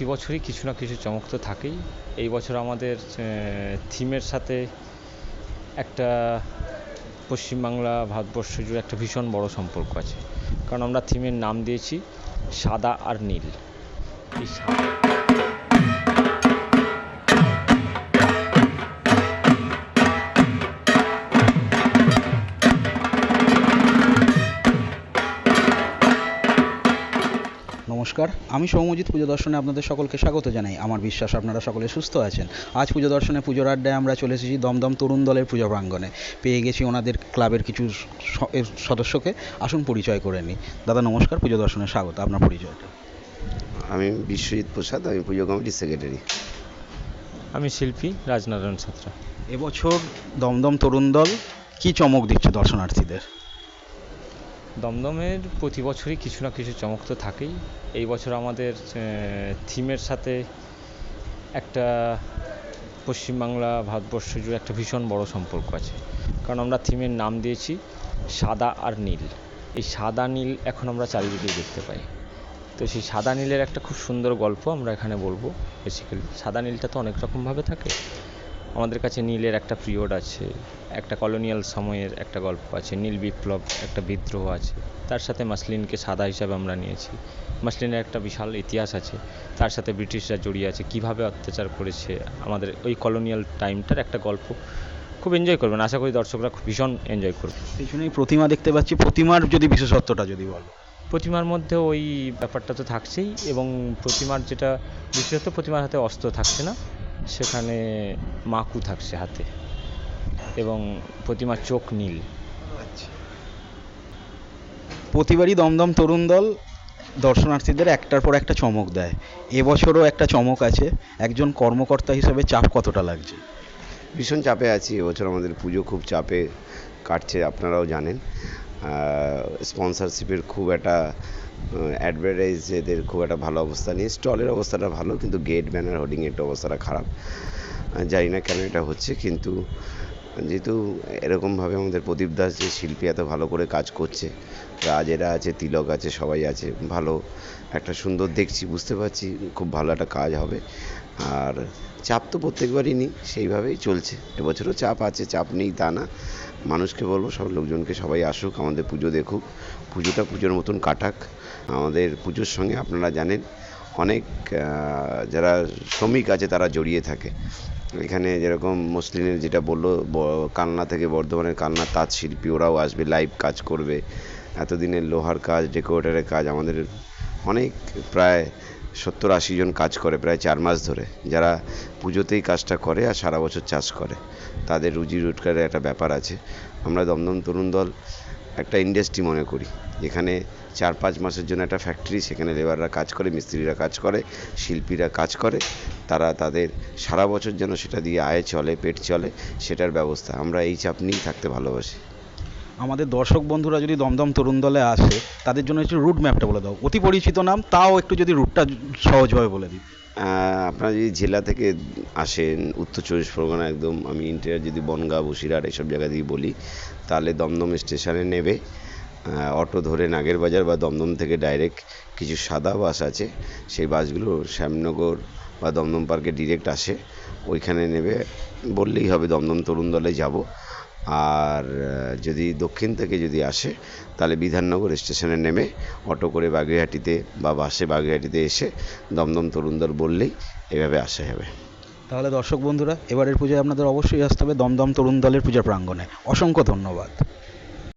প্রতি বছরই কিছু না কিছু চমক তো থাকেই। এই বছর আমাদের থিমের সাথে একটা পশ্চিমবাংলা ভারতবর্ষ জুড়ে একটা ভীষণ বড় সম্পর্ক আছে। কারণ আমরা থিমের নাম দিয়েছি সাদা আর নীল। এই সাদা নমস্কার। আমি সৌমজিৎ পুজো দর্শনে আপনাদের সকলকে স্বাগত জানাই। আমার বিশ্বাস আপনারা সকলে সুস্থ আছেন। আজ পুজো দর্শনে পুজোর আড্ডায় আমরা চলে এসেছি দমদম তরুণ দলের পুজো প্রাঙ্গণে। পেয়ে গেছি ওনাদের ক্লাবের কিছু সদস্যকে। আসুন পরিচয় করে নিই। দাদা নমস্কার পুজো দর্শনে স্বাগত। আপনার পরিচয়টা। আমি বিশ্বজিৎ প্রসাদ আমি পুজো কমিটির সেক্রেটারি আমি শিল্পী রাজনারায়ণ সাঁতরা এবছর দমদম তরুণ দল কি চমক দিচ্ছে দর্শনার্থীদের? দমদমের প্রতি বছরই কিছু না কিছু চমক তো থাকেই। এই বছর আমাদের থিমের সাথে একটা পশ্চিমবাংলা ভারতবর্ষ জুড়ে একটা ভীষণ বড় সম্পর্ক আছে। কারণ আমরা থিমের নাম দিয়েছি, সাদা আর নীল। এই সাদা নীল এখন আমরা চারিদিকেই দেখতে পাই। তো সেই সাদা নীলের একটা খুব সুন্দর গল্প আমরা এখানে বলব। বেসিক্যালি সাদা নীলটা তো অনেক রকমভাবে থাকে। আমাদের কাছে নীলের একটা পিরিয়ড আছে একটা কলোনিয়াল সময়ের একটা গল্প আছে নীল বিপ্লব একটা বিদ্রোহ আছে। তার সাথে মাসলিনকে সাদা হিসাবে আমরা নিয়েছি। মাসলিনের একটা বিশাল ইতিহাস আছে তার সাথে ব্রিটিশরা জড়িয়ে আছে কীভাবে অত্যাচার করেছে আমাদের ওই কলোনিয়াল টাইমটার একটা গল্প। খুব এনজয় করবেন আশা করি দর্শকরা খুব ভীষণ এনজয় করবে। পেছনেই প্রতিমা দেখতে পাচ্ছি প্রতিমার যদি বিশেষত্বটা যদি বলো। প্রতিমার মধ্যে ওই ব্যাপারটা তো থাকছেই এবং প্রতিমার যেটা বিশেষত প্রতিমার হাতে অস্ত্র থাকছে না। সেখানে মাকু থাকছে হাতে এবং প্রতিমার চোখ নীল। প্রতিবারই দমদম তরুণ দল দর্শনার্থীদের একটার পর একটা চমক দেয়। এবছরও একটা চমক আছে। একজন কর্মকর্তা হিসেবে চাপ কতটা লাগছে? ভীষণ চাপে আছি। এবছর আমাদের পুজো খুব চাপে কাটছে আপনারাও জানেন। স্পন্সরশিপের খুব একটা অ্যাডভার্টাইজ এদের খুব একটা ভালো অবস্থা নেই। স্টলের অবস্থাটা ভালো, কিন্তু গেট ব্যানার হোর্ডিং হোর্ডিংয়ের অবস্থাটা খারাপ। জানি না কেন এটা হচ্ছে, কিন্তু যেহেতু এরকমভাবে আমাদের প্রদীপ দাস যে শিল্পী এত ভালো করে কাজ করছে, রাজেরা আছে, তিলক আছে, সবাই আছে, ভালো একটা সুন্দর দেখছি, বুঝতে পারছি, খুব ভালো একটা কাজ হবে। আর চাপ তো প্রত্যেকবারই নিই, সেইভাবেই চলছে। এবছরও চাপ আছে, চাপ নেই, তা না। মানুষকে বলব, সব লোকজনকে সবাই আসুক, আমাদের পুজো দেখুক। পুজোটা পুজোর মতন কাটাক। আমাদের পুজোর সঙ্গে আপনারা জানেন, অনেক যারা শ্রমিক আছে তারা জড়িয়ে থাকে। এখানে যেরকম মুসলিমের যেটা বলল কালনা থেকে বর্ধমানের কালনা তাঁত শিল্পী ওরাও আসবে লাইভ কাজ করবে। এতদিনের লোহার কাজ ডেকোরেটারের কাজ, আমাদের অনেক, প্রায় সত্তর আশি জন কাজ করে প্রায় চার মাস ধরে। যারা পুজোতেই কাজটা করে আর সারা বছর চাষ করে, তাদের রুজি রোজগারের একটা ব্যাপার আছে। আমরা দমদম তরুণ দল একটা ইন্ডাস্ট্রি মনে করি, যেখানে চার পাঁচ মাসের জন্য একটা ফ্যাক্টরি সেখানে লেবাররা কাজ করে, মিস্ত্রিরা কাজ করে, শিল্পীরা কাজ করে, তারা তাদের সারা বছর যেন সেটা দিয়ে আয় চলে, পেট চলে, সেটার ব্যবস্থা। আমরা এই চাপ নিয়েই থাকতে ভালোবাসি। আমাদের দর্শক বন্ধুরা যদি দমদম তরুণ দলে আসে, তাদের জন্য একটু রুট ম্যাপটা বলে দাও। অতি পরিচিত নাম, তাও একটু যদি রুটটা সহজভাবে বলে দিই। আপনারা যদি জেলা থেকে আসেন, উত্তর চব্বিশ পরগনা একদম, আমি ইন্টেরিয়ার যদি বনগাঁ, বসিরহাট এইসব জায়গা দিয়ে বলি, তাহলে দমদম স্টেশনে নেবে। অটো ধরে নাগের বাজার বা দমদম থেকে ডাইরেক্ট কিছু সাদা বাস আছে, সেই বাসগুলো শ্যামনগর বা দমদম পার্কে ডিরেক্ট আসে, ওইখানে নেবে। বললেই হবে দমদম তরুণ দলে যাব। আর যদি দক্ষিণ থেকে যদি আসে, তাহলে বিধাননগর স্টেশনে নেমে অটো করে বাগুইহাটিতে বা বাসে বাগুইহাটিতে এসে দমদম তরুণ দল বললেই এভাবে আসা যাবে। তাহলে দর্শক বন্ধুরা, এবারের পুজোয় আপনাদের অবশ্যই আসতে হবে দমদম তরুণ দলের পূজা প্রাঙ্গণে। অসংখ্য ধন্যবাদ।